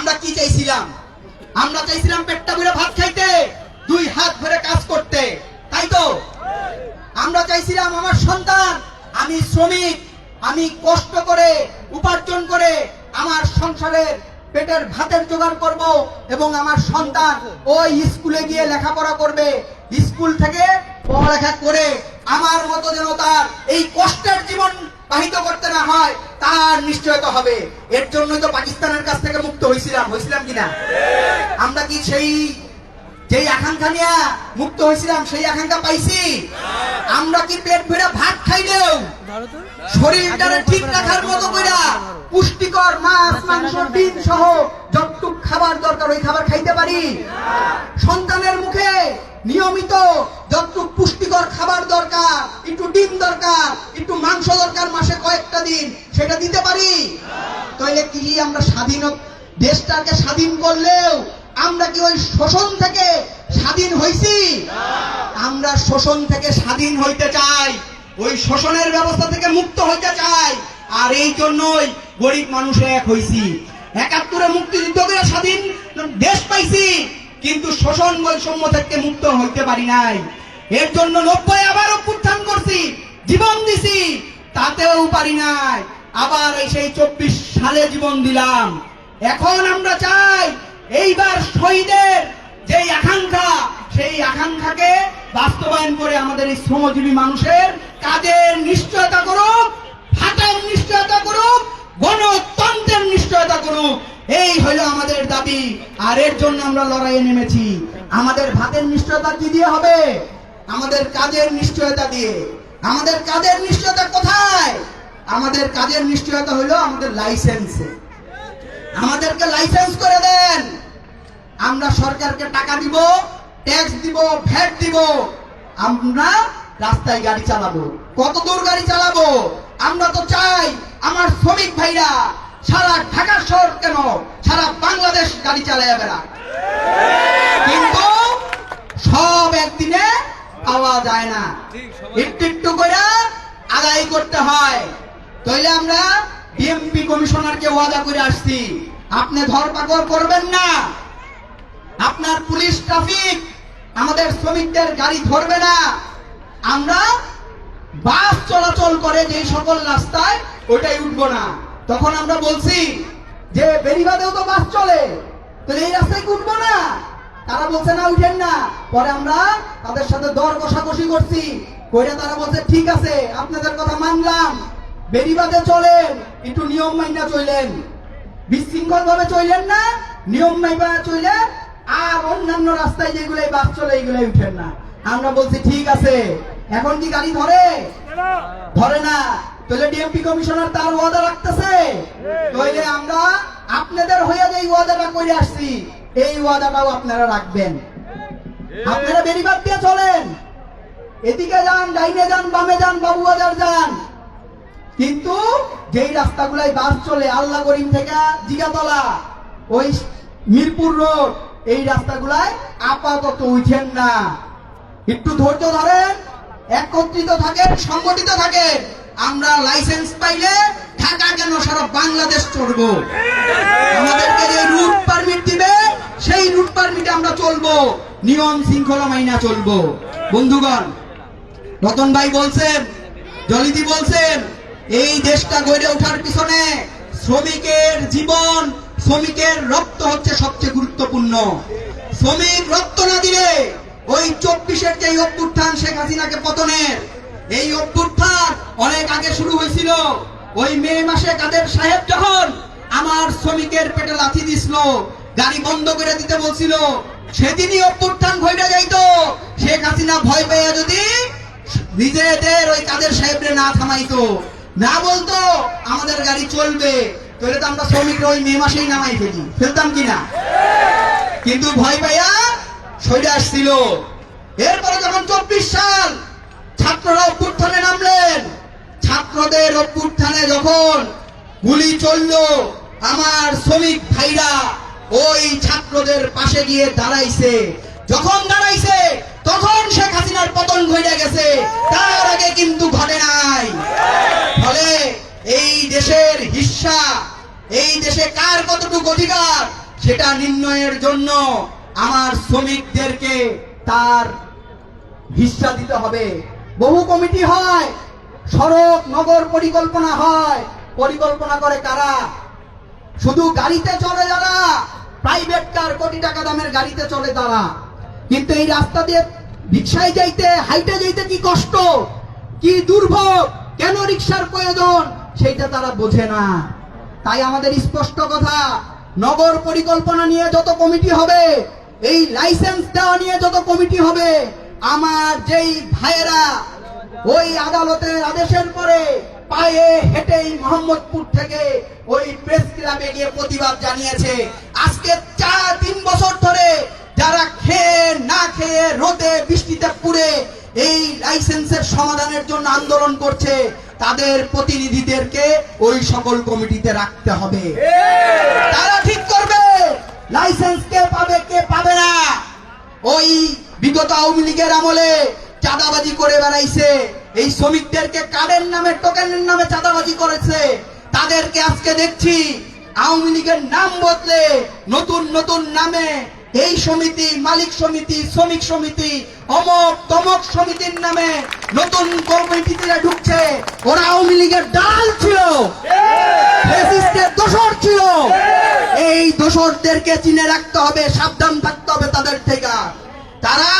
আমরা কি চাইছিলাম? আমরা চাইছিলাম পেটটা ভরে ভাত খাইতে, দুই হাত ধরে কাজ করতে। তাই তো? আমরা চাইছিলাম আমার সন্তান, আমি শ্রমিক, আমি কষ্ট করে, উপার্জন করে আমার সংসারের পেটের ভাতের জোগাড় করব এবং আমার সন্তান ওই স্কুলে গিয়ে লেখাপড়া করবে। স্কুল থেকে পড়ালেখা করে আমার মতো যেন তার এই কষ্টের জীবন বাহিত করতে না হয়, তার নিশ্চয়তা হবে। এর জন্যই তো পাকিস্তানের কাছ থেকে মুক্ত হয়েছিলাম হয়েছিলাম কিনা আমরা কি সেই, যেই আকাঙ্ক্ষা নিয়ে মুক্ত হয়েছিলাম সেই আকাঙ্ক্ষা পাইছি? আমরা কি পেট ভরে ভাত খাইলেও শরীরটা ঠিক রাখার মতো কইরা পুষ্টিকর মাছ, মাংস, ডিম সহ যতটুক খাবার দরকার ওই খাবার খাইতে পারি? সন্তানের মুখে নিয়মিত যতটুক পুষ্টিকর খাবার দরকার, একটু ডিম দরকার, একটু মাংস দরকার মাসে কয়েকটা দিন, সেটা দিতে পারি? তাইলে কি আমরা স্বাধীন দেশটাকে স্বাধীন করলেও আমরা কি ওই শোষণ থেকে স্বাধীন হইছি? আমরা শোষণ থেকে স্বাধীন হইতে চাই, ওই শোষণের ব্যবস্থা থেকে মুক্ত হইতে চাই, আর এই জন্যই গরিব মানুষ এক হইছি। একাত্তরে মুক্তিযুদ্ধ করে স্বাধীন দেশ পাইছি। কিন্তু শোষণ বৈষম্য থেকে মুক্ত হইতে পারি নাই। এর জন্য নব্বই আবার অভ্যুত্থান করছি, জীবন দিছি, তাতেও পারি নাই। আবার সেই চব্বিশ সালে জীবন দিলাম। এখন আমরা চাই এইবার শহীদের যেই আকাঙ্ক্ষা, সেই আকাঙ্ক্ষাকে বাস্তবায়ন করে আমাদের এই শ্রমজীবী মানুষের কাজের নিশ্চয়তা করুক, ভাতার নিশ্চয়তা করুক, গণতন্ত্রের নিশ্চয়তা করুক। এই হলো আমাদের দাবি। আর এর জন্য আমরা লড়াইয়ে নেমেছি। আমাদের ভাতের নিশ্চয়তা কি দিয়ে হবে? আমাদের কাজের নিশ্চয়তা দিয়ে। আমাদের কাজের নিশ্চয়তা কোথায়? আমাদের কাজের নিশ্চয়তা হলো আমাদের লাইসেন্সে। আমাদেরকে লাইসেন্স করে দেন। আমরা সরকারকে টাকা দিব, ট্যাক্স দিব, ভ্যাট দিব। আমরা রাস্তায় গাড়ি চালাবো। কত দূর গাড়ি চালাবো? আমরা তো চাই আমার শ্রমিক ভাইরা সারা ঢাকা শহর কেন? সারা বাংলাদেশ গাড়ি চালায় বেড়া। কিন্তু সব একদিনে পাওয়া যায় না। একটু একটু করে আদায় করতে হয়। তাইলে আমরা ডিএমপি কমিশনারকে ওয়াদা করে আসছি। আপনি ধরপাকড় করবেন না। আপনার পুলিশ ট্রাফিক, আমাদের শ্রমিকদের গাড়ি ধরবে না। আমরা বাস চলাচল করে যে সকল রাস্তায় ওটাই উঠবো না। তখন আমরা বলছি যে বেরিবাদেও তো বাস চলে তো এই রাস্তায় উঠবো না? তারা বলছে না উঠেন না। পরে আমরা তাদের সাথে দর কষাকষি করছি। কইরা তারা বলছে ঠিক আছে আপনাদের কথা মানলাম। বেরিবাদে চলেন একটু নিয়ম মাইনা চলেন। বিশৃঙ্খল ভাবে চললেন না নিয়ম মাইবা চললেন আর অন্যান্য রাস্তায় যেগুলো বাস চলে এগুলাই উঠেন না। আমরা বলছি ঠিক আছে এখন কি গাড়ি ধরে। ধরে না। তাহলে ডিএমপি কমিশনার তার ওয়াদা রাখতেছে? তাইলে আমরা আপনাদের হয়ে যে ওয়াদাটা করে আসছি এই ওয়াদাটাও আপনারা রাখবেন। আপনারা বেরিবাদ দিয়ে চলেন। এদিকে যান ডাইনে যান বামে যান বাবুবাজার যান। কিন্তু যেই রাস্তাগুলাই বাস চলে আল্লাহ করিম থেকে জিগাতলা ওই মিরপুর রোড এই রাস্তাগুলাই আপাতত উঠেন না। একটু ধৈর্য ধরেন একত্রিত থাকেন সংগঠিত থাকেন। আমরা লাইসেন্স পাইলে ঢাকা কেন সারা বাংলাদেশ চড়বো? আমাদেরকে যে রুট পারমিট দিবে, সেই রুট পারমিটে আমরা চলবো। নিয়ম শৃঙ্খলা মাইনা চলবো। বন্ধুগণ, রতন ভাই বলছেন, জলিদি বলছেন, এই দেশটা গড়ে ওঠার পিছনে শ্রমিকের জীবন, শ্রমিকের রক্ত হচ্ছে সবচেয়ে গুরুত্বপূর্ণ। শ্রমিক রক্ত না দিলে ওই চব্বিশের যে অভ্যুত্থান শেখ হাসিনাকে পতনের এই অভ্যুত্থান অনেক আগে শুরু হয়েছিল। ওই মে মাসে কাদের সাহেব যখন আমার শ্রমিকের পেটে লাথি দিছিল, গাড়ি বন্ধ করে দিতে বলছিল, সেদিনই অভ্যুত্থান ঘটে যাইতো। শেখ হাসিনা ভয় পেয়ে যদি নিজেদের ওই কাদের সাহেবরে না থামাইতো, না বলতো আমাদের গাড়ি চলবে, তাহলে তো আমরা শ্রমিকরা ওই মে মাসেই নামাই ফেলি। ফেলতাম কিনা কিন্তু ভয় পাইয়া সরে আসছিল। এরপরে যখন চব্বিশ সাল ছাত্ররা অভ্যুত্থানে নামলেন। ছাত্রদের অভ্যুত্থানে যখন গুলি চলল, আমার শ্রমিক ভাইরা ওই ছাত্রদের পাশে গিয়ে দাঁড়াইছে। যখন দাঁড়াইছে, তখন শেখ হাসিনার পতন ঘটে গেছে। তার আগে কিন্তু ঘটে নাই। ফলে এই দেশের হিস্সা, এই দেশে কার কতটুকু অধিকার, সেটা নির্ণয়ের জন্য আমার শ্রমিকদেরকে তার হিস্সা দিতে হবে। বহু কমিটি হয়। সড়ক, নগর পরিকল্পনা হয়। পরিকল্পনা করে কারা? শুধু গাড়িতে চলে যারা প্রাইভেট কার কোটি টাকা দামের গাড়িতে চলে তারা। কিন্তু এই রাস্তা দিয়ে রিক্সায় যাইতে, হাইটে যাইতে কি কষ্ট? কি দুর্ভোগ? কেন রিক্সার প্রয়োজন? সেইটা তারা বোঝে না। তাই আমাদের স্পষ্ট কথা, নগর পরিকল্পনা নিয়ে যত কমিটি হবে, এই লাইসেন্স দেওয়া নিয়ে যত কমিটি হবে আমার যেই ভাইয়েরা ওই আদালতের আদেশের পরে পায়ে হেঁটেই মোহাম্মদপুর থেকে ওই প্রেস ক্লাবে গিয়ে প্রতিবাদ জানিয়েছে। আজকে চার তিন বছর ধরে যারা খেয়ে না খেয়ে রোদে বৃষ্টিতে পুড়ে এই লাইসেন্সের সমাধানের জন্য আন্দোলন করছে, তাদের প্রতিনিধিদেরকে ওই সকল কমিটিতে রাখতে হবে। তারা ঠিক করবে, লাইসেন্স কে পাবে কে পাবে না। ওই বিগত আওয়ামী লীগের আমলে চাঁদাবাজি করে বেড়াইছে। এই শ্রমিকদেরকে কার্ডের নামে, টোকেনের নামে চাঁদাবাজি করেছে? তাদেরকে আজকে দেখছি আওয়ামী লীগের নাম বদলে নতুন নতুন নামে এই সমিতি, মালিক সমিতি, শ্রমিক সমিতি, অমক তমক সমিতির নামে নতুন কমিটিতে ঢুকছে। ওরা আওয়ামী লীগের ডাল ছিল দোসর ছিল। এই দোসরদেরকে চিনে রাখতে হবে, সাবধান থাকতে হবে তাদের থেকে। তারা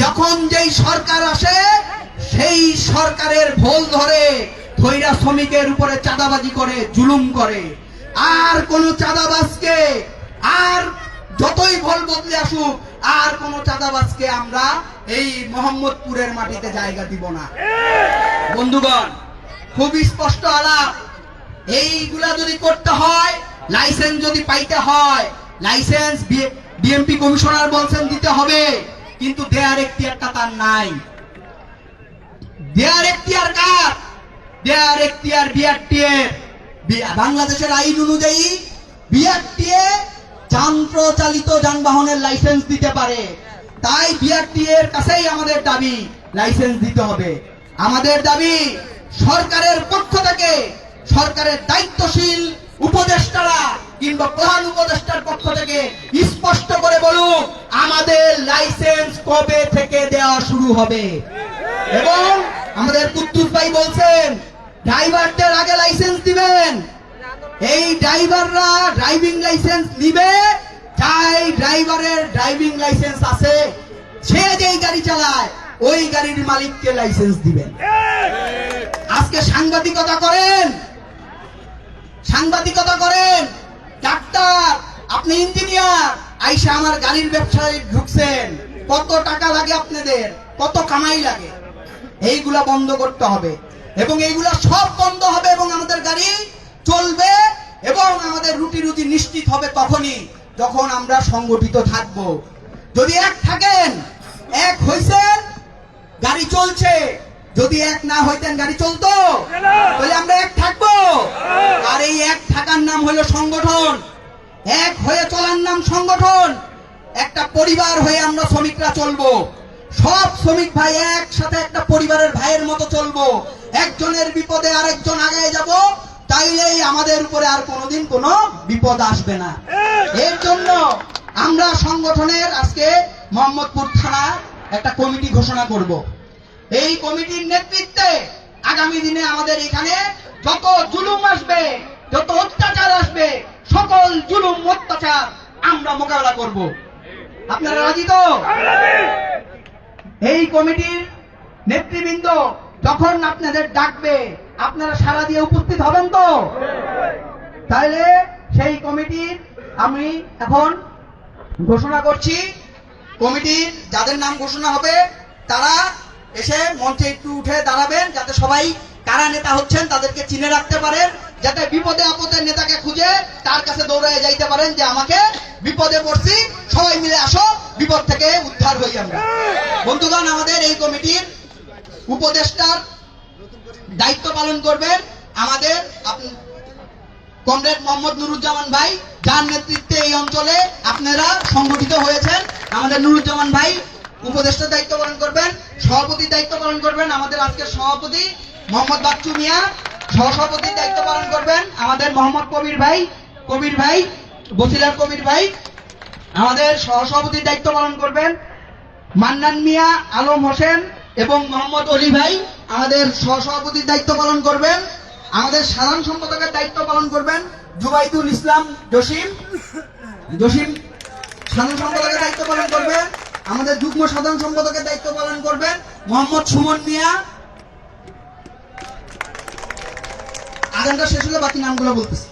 যখন যেই সরকার আসে, সেই সরকারের ভোল ধরে ধৈরা শ্রমিকের উপরে চাঁদাবাজি করে, জুলুম করে। আর কোন চাঁদাবাজকে আর যতই ভোল বদলে আসুক, আর কোন চাঁদাবাজকে আমরা এই মোহাম্মদপুরের মাটিতে জায়গা দিব না। বন্ধুগণ, খুব স্পষ্ট আলাপ। এইগুলা যদি করতে হয়, লাইসেন্স যদি পাইতে হয়, লাইসেন্স বিএমপি কমিশনার বলছেন দিতে হবে, কিন্তু দেয়ার এখতিয়ারটা তার নাই। দেয়ার এখতিয়ার কার? দেয়ার এখতিয়ার বিআরটিএ বাংলাদেশের আইন অনুযায়ী বিআরটিএ যন্ত্রচালিত যানবাহনের লাইসেন্স দিতে পারে। তাই বিআরটিএ এর কাছেই আমাদের দাবি, লাইসেন্স দিতে হবে। আমাদের দাবি, সরকারের পক্ষ থেকে সরকারের দায়িত্বশীল উপদেষ্টারা কিংবা প্রধান উপদেষ্টার পক্ষ থেকে স্পষ্ট করে বলুন, আমাদের লাইসেন্স কবে থেকে দেওয়া শুরু হবে? এবং আমাদের কুদ্দুস ভাই বলছেন, ড্রাইভারদের আগে লাইসেন্স দিবেন। এই ড্রাইভাররা ড্রাইভিং লাইসেন্স নিবে, যাই ড্রাইভারের ড্রাইভিং লাইসেন্স আছে, সে যেই গাড়ি চালায়, ওই গাড়ির মালিককে লাইসেন্স দিবেন। আজকে সাংবাদিকতা করেন সাংবাদিকতা করেন ডাক্তার, আপনি ইঞ্জিনিয়ার। আইসা আমার গাড়ির ব্যবসায় ঢুকছেন। কত টাকা লাগে আপনাদের? কত কামাই লাগে? এইগুলা বন্ধ করতে হবে। এবং এইগুলা সব বন্ধ হবে এবং আমাদের গাড়ি চলবে এবং আমাদের রুটি রুটি নিশ্চিত হবে তখনই, যখন আমরা সংগঠিত থাকব। যদি এক থাকেন, এক হইছেন, গাড়ি চলছে। যদি এক না হইতেন গাড়ি চলতো? তাহলে আমরা এক থাকব। আর এই এক থাকার নাম হলো সংগঠন। এক হয়ে চলার নাম সংগঠন। একটা পরিবার হয়ে আমরা শ্রমিকরা চলবো। সব শ্রমিক ভাই একসাথে একটা পরিবারের ভাইয়ের মতো চলবো। একজনের বিপদে আরেকজন আগে যাব। তাইলেই আমাদের উপরে আর কোনোদিন কোনো বিপদ আসবে না। এর জন্য আমরা সংগঠনের আজকে মোহাম্মদপুর থানা একটা কমিটি ঘোষণা করব। এই কমিটির নেতৃত্বে আগামী দিনে আমাদের এখানে যত জুলুম আসবে, যত অত্যাচার আসবে, সকল জুলুম, অত্যাচার আমরা মোকাবেলা করব। আপনারা রাজি তো? এই কমিটির নেতৃবৃন্দ যখন আপনাদের ডাকবে, আপনারা সারা দিয়ে উপস্থিত হবেন তো? তাহলে সেই কমিটির আমি এখন ঘোষণা করছি। কমিটির যাদের নাম ঘোষণা হবে, তারা এসে মঞ্চে একটু উঠে দাঁড়াবেন যাতে সবাই কারা নেতা হচ্ছেন তাদেরকে চিনে রাখতে পারেন, যাতে বিপদে আপদে নেতাকে খুঁজে তার কাছে দৌড়ায় যাইতে পারেন যে আমাকে বিপদে পড়ছি, সবাই মিলে আসো, বিপদ থেকে উদ্ধার হই আমরা। বন্ধুগণ, আমাদের এই কমিটির উপদেষ্টার দায়িত্ব পালন করবেন আমাদের কমরেড মোহাম্মদ নুরুজ্জামান ভাই, যার নেতৃত্বে এই অঞ্চলে আপনারা সংগঠিত হয়েছেন। আমাদের নুরুজ্জামান ভাই উপদেষ্টার দায়িত্ব পালন করবেন সভাপতির দায়িত্ব পালন করবেন আমাদের আজকের সভাপতি মোহাম্মদ বাচ্চু মিয়া। সহসভাপতির দায়িত্ব পালন করবেন আমাদের মোহাম্মদ কবির ভাই কবির ভাই, বসিলার কবির ভাই। আমাদের সহসভাপতির দায়িত্ব পালন করবেন মান্নান মিয়া, আলম হোসেন এবং মোহাম্মদ অলি ভাই। আমাদের সহসভাপতির দায়িত্ব পালন করবেন, আমাদের সাধারণ সম্পাদকের দায়িত্ব পালন করবেন জুবাইদুল ইসলাম জসিম। জসিম সাধারণ সম্পাদকের দায়িত্ব পালন করবেন। আমাদের যুগ্ম সাধারণ সম্পাদকের দায়িত্ব পালন করবেন মোহাম্মদ সুমন মিয়া। আগানটা শেষ হলে বাকি নামগুলো বলতেছি।